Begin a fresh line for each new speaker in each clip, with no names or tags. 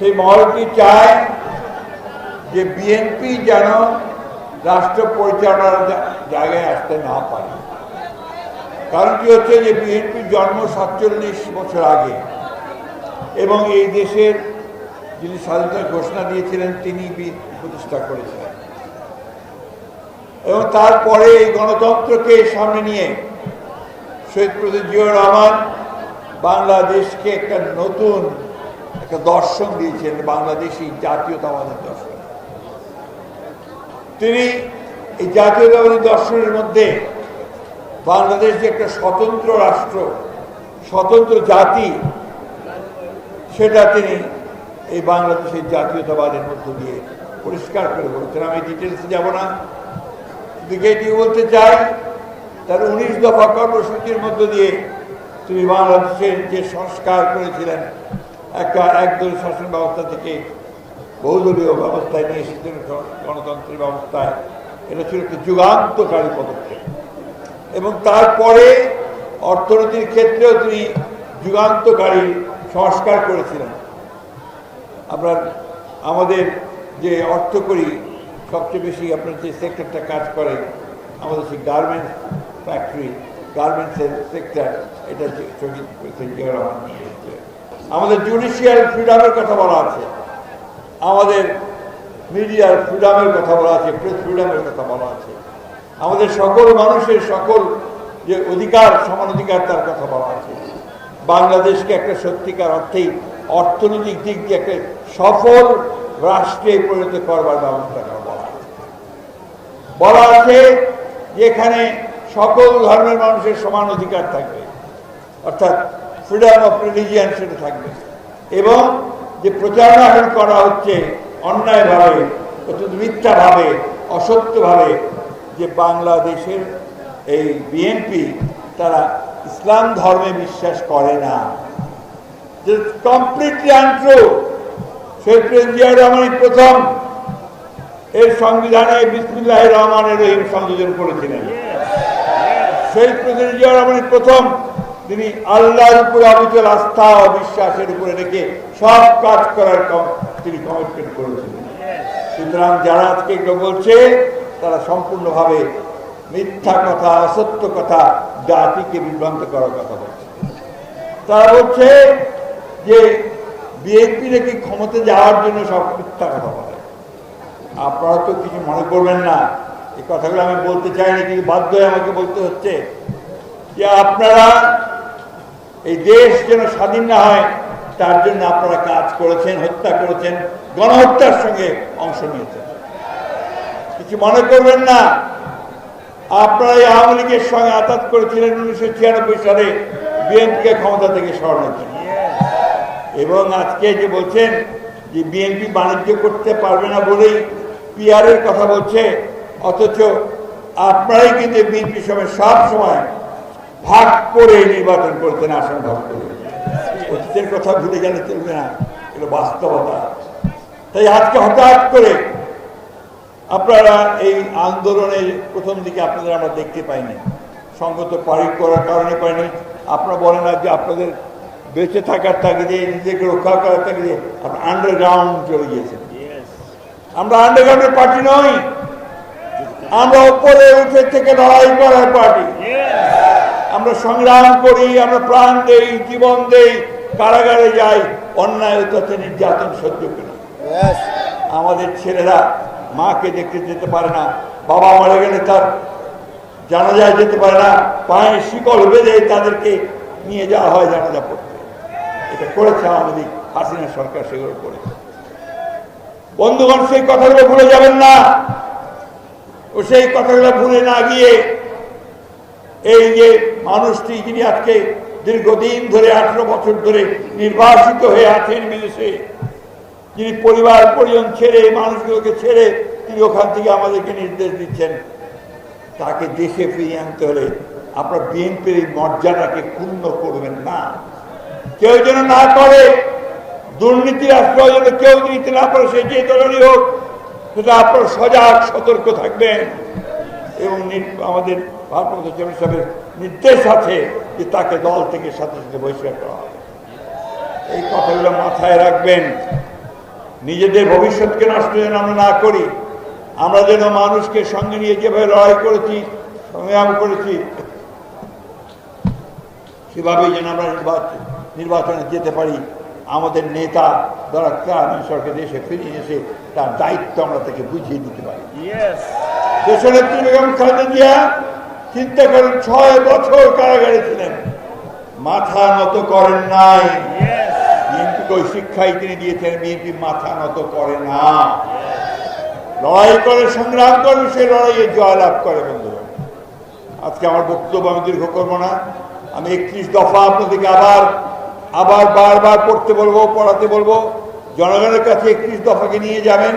সেই মহলটি চায় যে বিএনপি যেন রাষ্ট্র পরিচালনার জায়গায় আসতে না পারে। কারণ কি হচ্ছে যে বিএনপির জন্ম সাতচল্লিশ বছর আগে এবং এই দেশের যিনি স্বাধীনতার ঘোষণা দিয়েছিলেন, তিনি প্রতিষ্ঠা করেছিলেন এবং তারপরে এই গণতন্ত্রকে সামনে নিয়ে শহীদ প্রদীপ জিয়াউর রহমান বাংলাদেশকে একটা নতুন একটা দর্শন দিয়েছেন বাংলাদেশি জাতীয়তাবাদের দর্শন। তিনি এই জাতীয়তাবাদী দর্শনের মধ্যে বাংলাদেশ যে একটা স্বতন্ত্র রাষ্ট্র, স্বতন্ত্র জাতি, সেটা তিনি এই বাংলাদেশের জাতীয়তাবাদের মধ্য দিয়ে পরিষ্কার করে বলেছেন। আমি ডিটেলসে যাব না। দিকে এটি বলতে চাই, তার উনিশ দফা কর্মসূচির মধ্য দিয়ে তিনি বাংলাদেশের যে সংস্কার করেছিলেন একটা একদল শাসন ব্যবস্থা থেকে বহুদলীয় ব্যবস্থায় নিয়ে এসেছিলেন গণতন্ত্রের ব্যবস্থায় এটা ছিল একটি যুগান্তকারী পদক্ষেপ এবং তারপরে অর্থনীতির ক্ষেত্রেও তিনি যুগান্তকারী সংস্কার করেছিলেন আপনার আমাদের যে অর্থ করি সবচেয়ে বেশি আপনার যে সেক্টরটা কাজ করে, আমাদের সেই গার্মেন্টস ফ্যাক্টরি, গার্মেন্টসের সেক্টর, এটা শহীদ জিয়া রহমান। আমাদের জুডিশিয়াল ফ্রিডমের কথা বলা আছে। আমাদের মিডিয়ার ফ্রিডমের কথা বলা আছে প্রেস ফ্রিডমের কথা বলা আছে। আমাদের সকল মানুষের সকল যে অধিকার, সমান অধিকার তার কথা বলা আছে। বাংলাদেশকে একটা সত্যিকার অর্থেই অর্থনৈতিক দিক দিয়ে একটা সফল রাষ্ট্রে পরিণত করবার ব্যবস্থা করা বলা আছে। বলা আছে যে এখানে সকল ধর্মের মানুষের সমান অধিকার থাকবে। অর্থাৎ ফ্রিডম অফ রিলিজিয়ান সেটা থাকবে। এবং যে প্রচারণা করা হচ্ছে অন্যায়ভাবে অত্যন্ত মিথ্যাভাবে অসত্যভাবে যে বাংলাদেশের এই বিএনপি তারা ইসলাম ধর্মে বিশ্বাস করে না। যে কমপ্লিটলি আনট্রু শেখ জিয়া রহমানই প্রথম এর সংবিধানে বিসমুল্লাহ রহমানের রহিম সংযোজন করেছিলেন। সেই প্রেসিডেন্ট জিয়া রহমানের প্রথম তিনি আল্লাহর উপরে অবিচল আস্থা ও বিশ্বাসের উপরে রেখে সব কাজ করার তিনি কমিটমেন্ট করেছিলেন সুতরাং যারা আজকে এগুলো বলছে, তারা সম্পূর্ণভাবে মিথ্যা কথা, অসত্য কথা, জাতিকে বিভ্রান্ত করার কথা বলছে। তারা বলছে যে বিএনপি নাকি ক্ষমতা যাওয়ার জন্য সব মিথ্যা কথা বলে। আপনারা তো কিছু মনে করবেন না। এই কথাগুলো আমি বলতে চাই না, কিন্তু বাধ্য হয়ে আমাকে বলতে হচ্ছে যে আপনারা এই দেশ যেন স্বাধীন না হয়, তার জন্য আপনারা কাজ করেছেন, হত্যা করেছেন, গণহত্যার সঙ্গে অংশ নিয়েছেন। কিছু মনে করবেন না, আপনারা এই আওয়ামী লীগের সঙ্গে আঘাত করেছিলেন উনিশশো ছিয়ানব্বই সালে, বিএনপিকে ক্ষমতা থেকে সরানোর জন্য। এবং আজকে যে বলছেন যে বিএনপি বাণিজ্য করতে পারবে না বলেই পিআরের কথা বলছে, অথচ আপনারাই কিন্তু বিএনপির সময় সব সময় ভাগ করে নির্বাচন করতেন আসন ভাগ করে অতীতের কথা ভুলে গেলে চলবে না। এগুলো বাস্তবতা। তাই আজকে হঠাৎ করে আপনারা এই আন্দোলনের প্রথম দিকে আপনাদের আমরা দেখতে পাইনি। সঙ্গত পারি করার কারণে পাইনি। আপনারা বলেন যে আপনাদের বেঁচে থাকার তাগিদে, নিজেকে রক্ষা করার তাগিদে আপনার আন্ডারগ্রাউন্ড চলে গিয়েছেন। আমরা আন্ডারগ্রাউন্ডের পার্টি নই। আমরা উপরে উঠে থেকে লড়াই করার পার্টি আমরা সংগ্রাম করি আমরা প্রাণ দেই জীবন দেই কারাগারে যাই অন্যায় অত্যাচার নির্যাতন সহ্য করি আমাদের ছেলেরা মাকে দেখতে যেতে পারে না বাবা মারা গেলে তার জানাজায় যেতে পারে না পায়ে শিকল বেঁধে তাদেরকে নিয়ে যাওয়া হয় জানাজা পড়তে। এটা করেছে আমাদের হাসিনা সরকার সেগুলো করেছে। বন্ধুগণ সেই কথাগুলো ভুলে যাবেন না। ও সেই কথাগুলো ভুলে না গিয়ে এই যে মানুষটি যিনি আজকে দীর্ঘদিন ধরে, আঠারো বছর ধরে নির্বাসিত হয়ে আছেন বিদেশে, যিনি পরিবার, পরিজন ছেড়ে, মানুষগুলোকে ছেড়ে তিনি ওখান থেকে আমাদেরকে নির্দেশ দিচ্ছেন। তাকে দেশে ফিরিয়ে আনতে হলে আপনার বিএনপির এই মর্যাদাকে ক্ষুণ্ণ করবেন না। কেউ যেন না করে দুর্নীতির আশ্রয় যেন কেউ দিতে না পারে সে যে দলেরই হোক, সেটা আপনার সজাগ, সতর্ক থাকবেন। এবং আমাদের ভারপ্রাপ্ত চেয়ারম্যান সাহেবের নির্দেশ আছে যে তাকে দল থেকে সাথে সাথে বহিষ্কার করা হবে। এই কথাগুলো মাথায় রাখবেন। নিজেদের ভবিষ্যৎকে নষ্ট যেন আমরা না করি, আমরা যেন মানুষকে সঙ্গে নিয়ে যেভাবে লড়াই করেছি, সংগ্রাম করেছি, সেভাবেই যেন আমরা নির্বাচন নির্বাচনে যেতে পারি। আমাদের নেতা দ্বারা ক্রামী সরকার দেশে ফিরে এসে তার দায়িত্ব আমরা তাকে বুঝিয়ে দিতে পারি. দেশনেত্রী বেগম খালেদা জিয়া চিন্তা করেন, ছয় বছর কারাগারে ছিলেন। মাথা নত করেন নাই। ওই শিক্ষাই তিনি দিয়েছেন, বিএনপি মাথা নত করে না। লড়াই করে, সংগ্রাম করে সে লড়াইয়ে জয়লাভ করে, বন্ধুরা। আজকে আমার বক্তব্য আমি দীর্ঘ করব না। আমি একত্রিশ দফা আপনাদেরকে আবার আবার বারবার পড়তে বলব, পড়াতে বলব। জনগণের কাছে একত্রিশ দফাকে নিয়ে যাবেন।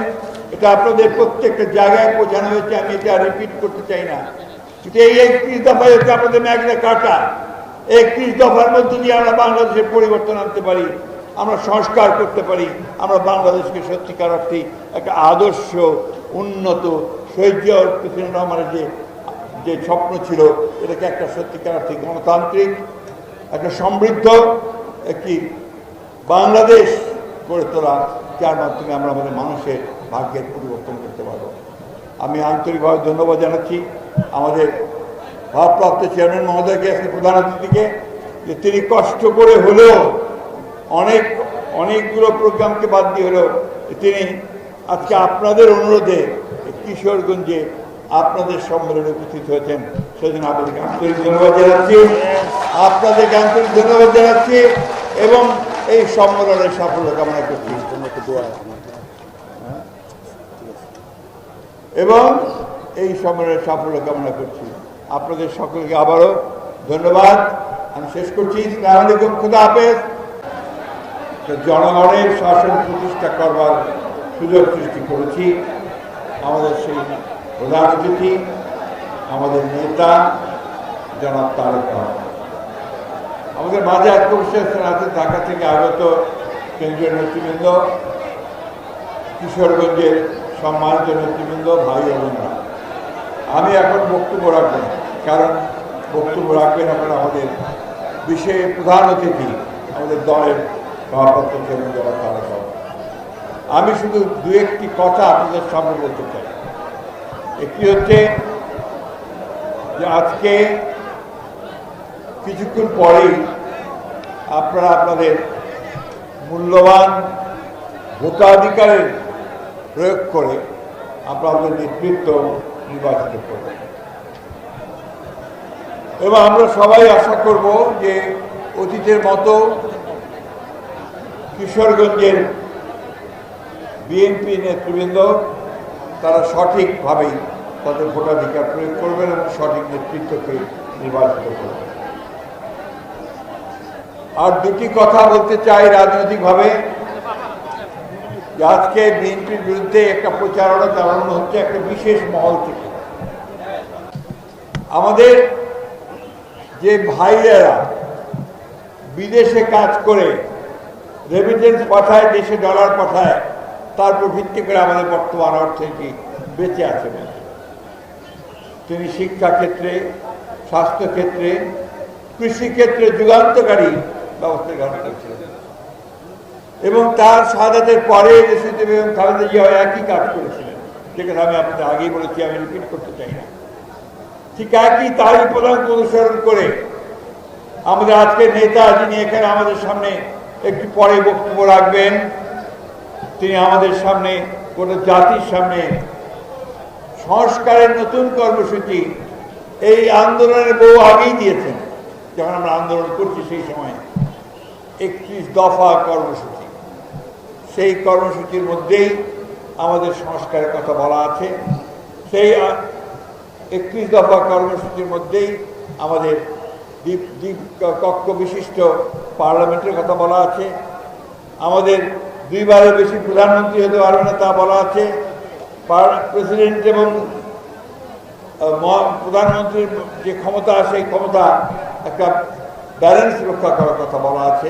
এটা আপনাদের প্রত্যেকটা জায়গায় বোঝানো হয়েছে, আমি এটা রিপিট করতে চাই না। কিন্তু এই একত্রিশ দফায় হচ্ছে আপনাদের ম্যাগনা কাটা। একত্রিশ দফার মধ্যে দিয়ে আমরা বাংলাদেশের পরিবর্তন আনতে পারি, আমরা সংস্কার করতে পারি, আমরা বাংলাদেশকে সত্যিকার অর্থে একটা আদর্শ, উন্নত সহ্য প্রেসিডেন্ট রহমানের যে যে স্বপ্ন ছিল, এটাকে একটা সত্যিকার অর্থে গণতান্ত্রিক, একটা সমৃদ্ধ, একটি বাংলাদেশ গড়ে তোলা, যার মাধ্যমে আমরা আমাদের মানুষের ভাগ্যের পরিবর্তন করতে পারব আমি আন্তরিকভাবে ধন্যবাদ জানাচ্ছি আমাদের ভারপ্রাপ্ত চেয়ারম্যান মহোদয়কে, আজকে প্রধান অতিথিকে, যে তিনি কষ্ট করে হলেও, অনেক, অনেকগুলো প্রোগ্রামকে বাদ দিয়ে হলেও তিনি আজকে আপনাদের অনুরোধে কিশোরগঞ্জে আপনাদের সম্মেলনে উপস্থিত হয়েছেন। সেজন্য আপনাদেরকে আন্তরিক ধন্যবাদ জানাচ্ছি। আপনাদেরকে আন্তরিক ধন্যবাদ জানাচ্ছি এবং এই সম্মেলনের সাফল্য কামনা করছি। এবং এই সম্মেলনের সাফল্য কামনা করছি। আপনাদের সকলকে আবারও ধন্যবাদ। আমি শেষ করছি। আলাইকুম। খুদা হাফেজ। জনগণের শাসন প্রতিষ্ঠা করবার সুযোগ সৃষ্টি করেছি। আমাদের সেই প্রধান অতিথি, আমাদের নেতা, জনাব তারেক আমাদের মাঝে এক আত্মবিশ্বাস আছে ঢাকা থেকে আগত কেন্দ্রীয় নেতৃবৃন্দ, কিশোরগঞ্জের সম্মানিত নেতৃবৃন্দ, ভাই বোনরা। আমি এখন বক্তব্য রাখব, কারণ বক্তব্য রাখবেন এখন আমাদের বিশেষ প্রধান অতিথি, আমাদের দলের জনাব আমি শুধু দু একটি কথা আপনাদের সামনে বলতে চাই। একটি হচ্ছে যে আজকে কিছুক্ষণ পরেই আপনারা আপনাদের মূল্যবান ভোটাধিকারের প্রয়োগ করে আপনাদের নেতৃত্ব নির্বাচিত করবেন এবং আমরা সবাই আশা করব যে অতীতের মতো কিশোরগঞ্জের বিএনপি নেতৃবৃন্দ তারা সঠিকভাবেই তাদের ভোটাধিকার প্রয়োগ করবেন এবং সঠিক নেতৃত্বকে নির্বাচিত করবেন। আর দুটি কথা বলতে চাই রাজনৈতিকভাবে। আজকে বিএনপির বিরুদ্ধে একটা প্রচারণা চালানো হচ্ছে, একটা বিশেষ মহল থেকে। আমাদের যে ভাইয়েরা বিদেশে কাজ করে রেমিটেন্স পাঠায়, দেশে ডলার পাঠায়, তার উপর ভিত্তি করে আমাদের বর্তমান অর্থনীতি বেঁচে আছে তিনি শিক্ষা ক্ষেত্রে স্বাস্থ্য ক্ষেত্রে কৃষিক্ষেত্রে যুগান্তকারী ব্যবস্থা গ্রহণ করেছিলেন। এবং তার সাদাতের পরে বেগম খালেদা জিয়া একই কাজ করেছিলেন। যেখানে আমি আপনাদের আগেই বলেছি, আমি রিপিট করতে চাই না। ঠিক একই তারই প্রধান অনুসরণ করে আমাদের আজকের নেতা যিনি এখানে আমাদের সামনে একটু পরে বক্তব্য রাখবেন, তিনি আমাদের সামনে, গোটা জাতির সামনে সংস্কারের নতুন কর্মসূচি, এই আন্দোলনের বহু আগেই দিয়েছেন। যখন আমরা আন্দোলন করছি সেই সময় একত্রিশ দফা কর্মসূচি। সেই কর্মসূচির মধ্যেই আমাদের সংস্কারের কথা বলা আছে। সেই একত্রিশ দফা কর্মসূচির মধ্যেই আমাদের দ্বীপ দ্বীপ কক্ষ বিশিষ্ট পার্লামেন্টের কথা বলা আছে। আমাদের দুইবারের বেশি প্রধানমন্ত্রী হতে পারবে না তা বলা আছে। প্রেসিডেন্ট এবং প্রধানমন্ত্রীর যে ক্ষমতা, সেই ক্ষমতা একটা ব্যালেন্স রক্ষা করার কথা বলা আছে।